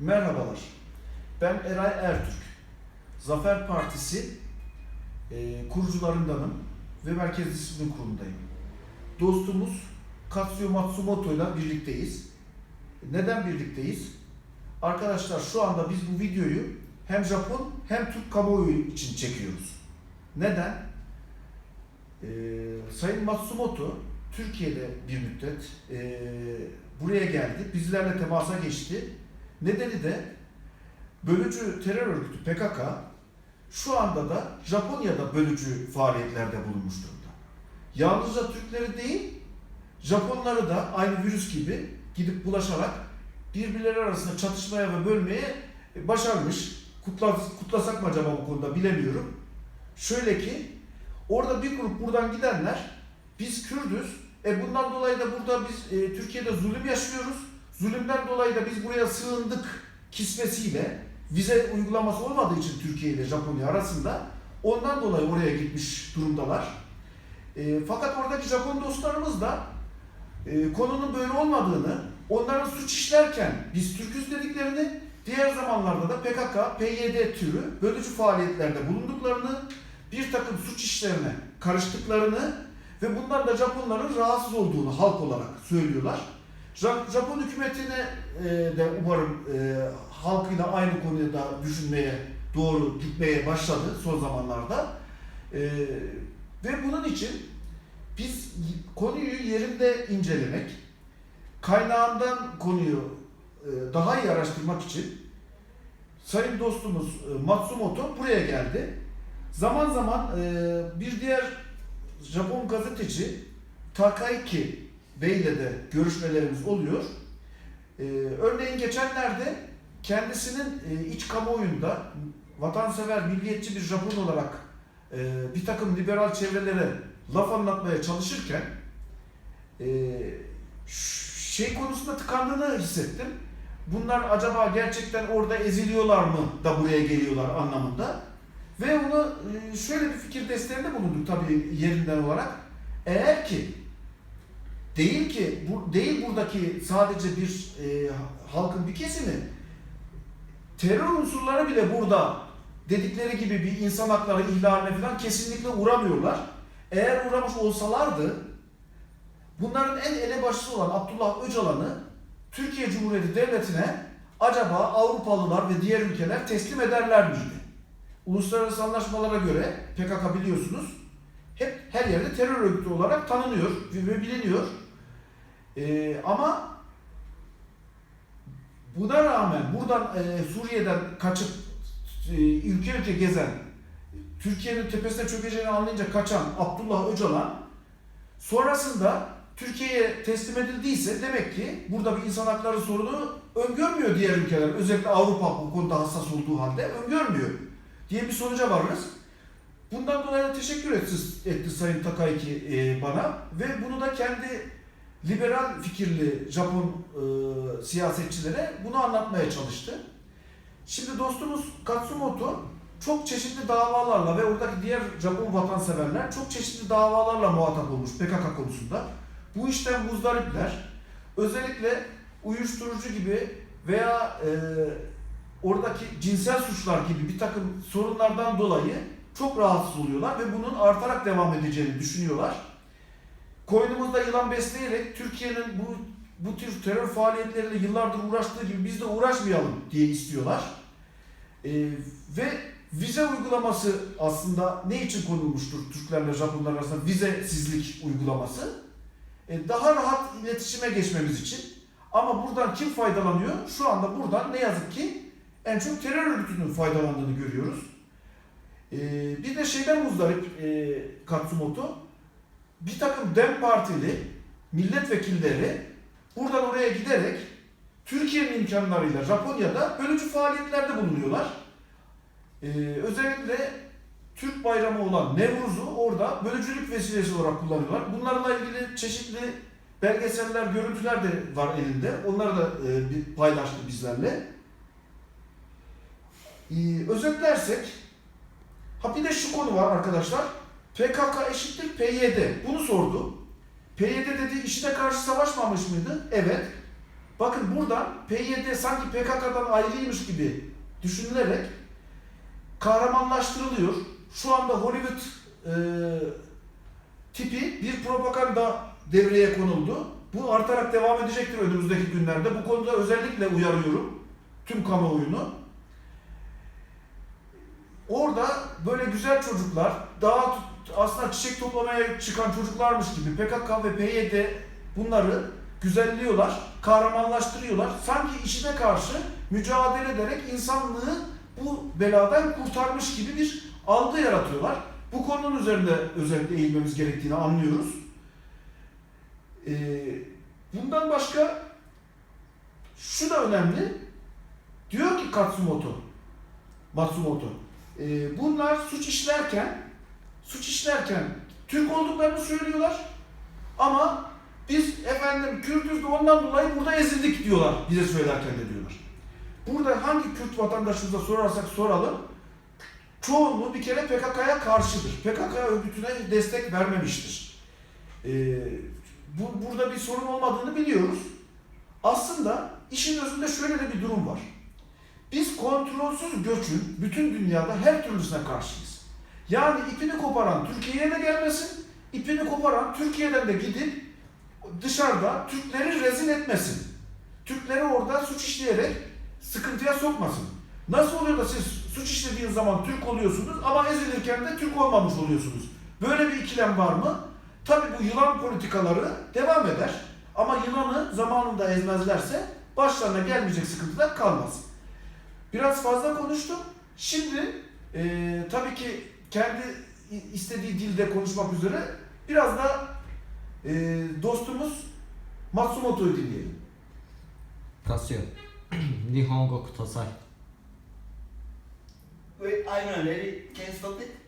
Merhabalar. Ben Eray Ertürk. Zafer Partisi e, kurucularındanım ve Merkez Disiplin Kurulu'ndayım. Dostumuz Katsuyo Matsumoto ile birlikteyiz. Neden birlikteyiz? Arkadaşlar şu anda biz bu videoyu hem Japon hem Türk kamuoyu için çekiyoruz. Neden? Ee, Sayın Matsumoto Türkiye'de bir müddet e, buraya geldi. Bizlerle temasa geçti. Nedeni de bölücü terör örgütü PKK şu anda da Japonya'da bölücü faaliyetlerde bulunmuş durumda. Yalnızca Türkleri değil, Japonları da aynı virüs gibi gidip bulaşarak birbirleri arasında çatışmaya ve bölmeye başarmış. Kutla, kutlasak mı acaba bu konuda bilemiyorum. Şöyle ki orada bir grup buradan gidenler biz Kürdüz. E bundan dolayı da burada biz e, Türkiye'de zulüm yaşıyoruz. Zulümden dolayı da biz buraya sığındık kisvesiyle vize uygulaması olmadığı için Türkiye ile Japonya arasında ondan dolayı oraya gitmiş durumdalar. E, fakat oradaki Japon dostlarımız da e, konunun böyle olmadığını, onların suç işlerken biz Türküz dediklerini, diğer zamanlarda da PKK, PYD türü bölücü faaliyetlerde bulunduklarını, bir takım suç işlerine karıştıklarını ve bundan da Japonların rahatsız olduğunu halk olarak söylüyorlar. Ja- Japon hükümetine e, de umarım e, halkıyla aynı konuda da düşünmeye doğru gitmeye başladı son zamanlarda. E, ve bunun için biz konuyu yerinde incelemek, kaynağından konuyu daha iyi araştırmak için sayın dostumuz Matsumoto buraya geldi. Zaman zaman bir diğer Japon gazeteci Takaiki Bey ile de görüşmelerimiz oluyor. E, örneğin geçenlerde kendisinin e, iç kamuoyunda vatansever, milliyetçi bir Japon olarak e, bir takım liberal çevrelere laf anlatmaya çalışırken e, şey konusunda tıkandığını hissettim. Bunlar acaba gerçekten orada eziliyorlar mı da buraya geliyorlar anlamında. Ve onu e, şöyle bir fikir desteğinde bulunduk tabii yerinden olarak. Eğer ki değil ki bu değil buradaki sadece bir e, halkın bir kesimi terör unsurları bile burada dedikleri gibi bir insan hakları ihlaline falan kesinlikle uğramıyorlar. Eğer uğramış olsalardı bunların en elebaşısı olan Abdullah Öcalan'ı Türkiye Cumhuriyeti Devleti'ne acaba Avrupalılar ve diğer ülkeler teslim ederler miydi? Uluslararası anlaşmalara göre PKK biliyorsunuz hep her yerde terör örgütü olarak tanınıyor ve biliniyor. Ee, ama buna rağmen buradan e, Suriye'den kaçıp e, ülke ülke gezen Türkiye'nin tepesine çökeceğini anlayınca kaçan Abdullah Öcalan sonrasında Türkiye'ye teslim edildiyse demek ki burada bir insan hakları sorunu öngörmüyor diğer ülkeler. Özellikle Avrupa bu konuda hassas olduğu halde öngörmüyor diye bir sonuca varırız. Bundan dolayı da teşekkür etti, etti Sayın Takayki e, bana ve bunu da kendi liberal fikirli Japon e, siyasetçilere bunu anlatmaya çalıştı. Şimdi dostumuz Katsumoto çok çeşitli davalarla ve oradaki diğer Japon vatanseverler çok çeşitli davalarla muhatap olmuş PKK konusunda. Bu işten muzdaripler. Özellikle uyuşturucu gibi veya e, oradaki cinsel suçlar gibi bir takım sorunlardan dolayı çok rahatsız oluyorlar ve bunun artarak devam edeceğini düşünüyorlar. Koynumuzda yılan besleyerek Türkiye'nin bu bu tür terör faaliyetleriyle yıllardır uğraştığı gibi biz de uğraşmayalım diye istiyorlar. Ee, ve vize uygulaması aslında ne için konulmuştur Türklerle Japonlar arasında vizesizlik uygulaması? Ee, daha rahat iletişime geçmemiz için. Ama buradan kim faydalanıyor? Şu anda buradan ne yazık ki en çok terör örgütünün faydalandığını görüyoruz. Ee, bir de şeyden muzdarip e, Katsumoto, bir takım DEM Partili milletvekilleri buradan oraya giderek Türkiye'nin imkanlarıyla Japonya'da bölücü faaliyetlerde bulunuyorlar. Ee, özellikle Türk bayramı olan Nevruz'u orada bölücülük vesilesi olarak kullanıyorlar. Bunlarla ilgili çeşitli belgeseller, görüntüler de var elinde. Onları da e, paylaştı bizlerle. Ee, özetlersek, ha bir de şu konu var arkadaşlar. PKK eşittir PYD. Bunu sordu. PYD dedi IŞİD'e karşı savaşmamış mıydı? Evet. Bakın buradan PYD sanki PKK'dan ayrıymış gibi düşünülerek kahramanlaştırılıyor. Şu anda Hollywood e, tipi bir propaganda devreye konuldu. Bu artarak devam edecektir önümüzdeki günlerde. Bu konuda özellikle uyarıyorum tüm kamuoyunu. Orada böyle güzel çocuklar, daha aslında çiçek toplamaya çıkan çocuklarmış gibi PKK ve PYD bunları güzelliyorlar, kahramanlaştırıyorlar. Sanki işine karşı mücadele ederek insanlığı bu beladan kurtarmış gibi bir algı yaratıyorlar. Bu konunun üzerinde özellikle eğilmemiz gerektiğini anlıyoruz. Ee, bundan başka şu da önemli. Diyor ki Katsumoto, Matsumoto, e, bunlar suç işlerken, suç işlerken Türk olduklarını söylüyorlar ama biz efendim Kürtüz de ondan dolayı burada ezildik diyorlar bize söylerken de diyorlar. Burada hangi Kürt vatandaşımıza sorarsak soralım, çoğunluğu bir kere PKK'ya karşıdır. PKK örgütüne destek vermemiştir. Ee, bu, burada bir sorun olmadığını biliyoruz. Aslında işin özünde şöyle de bir durum var. Biz kontrolsüz göçün bütün dünyada her türlüsüne karşıyız. Yani ipini koparan Türkiye'ye de gelmesin, ipini koparan Türkiye'den de gidip dışarıda Türkleri rezil etmesin. Türkleri orada suç işleyerek sıkıntıya sokmasın. Nasıl oluyor da siz suç işlediğiniz zaman Türk oluyorsunuz ama ezilirken de Türk olmamış oluyorsunuz? Böyle bir ikilem var mı? Tabii bu yılan politikaları devam eder. Ama yılanı zamanında ezmezlerse başlarına gelmeyecek sıkıntılar kalmaz. Biraz fazla konuştum. Şimdi e, tabii ki kendi istediği dilde konuşmak üzere biraz da e, dostumuz Matsumoto'yu dinleyelim. Kasio. Nihongo kutosai. Wait, I'm. Can you stop it?